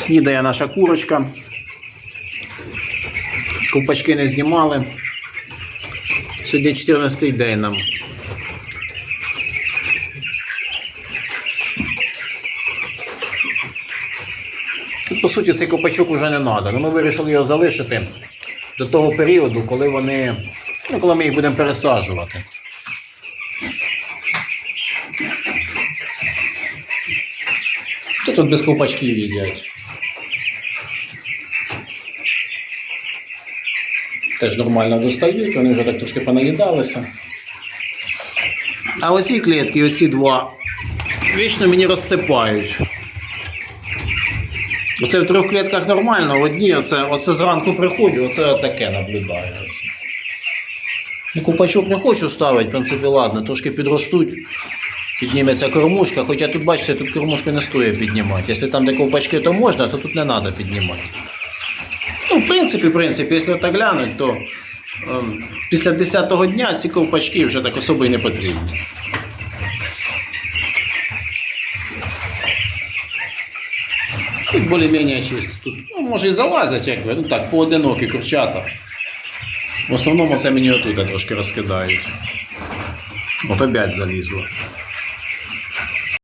Снідає наша курочка. Ковпачки не знімали. Сьогодні 14 день нам. Тут, по суті, цей ковпачок вже не треба. Ну, ми вирішили його залишити до того періоду, коли вони. Ну, коли ми їх будемо пересаджувати. Тут без ковпачків їдять. Теж нормально достають, вони вже так трошки понаїдалися. А оці клітки, оці два, вічно мені розсипають. Оце в трьох клітках нормально, в одній оце, оце зранку приходжу, оце таке наблюдаю. Ну, Купачок не хочу ставити, в принципі, ладно, трошки підростуть, підніметься кормушка. Хоча тут, бачите, тут кормушку не стоїть піднімати. Якщо там де ковпачки, то можна, то тут не треба піднімати. Ну, в принципі, в принципі, якщо так глянуть, то ем, після 10-го дня ці ковпачки вже так особо і не потрібні. Тут більш-менш чисто. Тут, ну, може і залазять, як ви, ну так, поодинокі курчата. В основному це мені отут трошки розкидають. От опять залізло.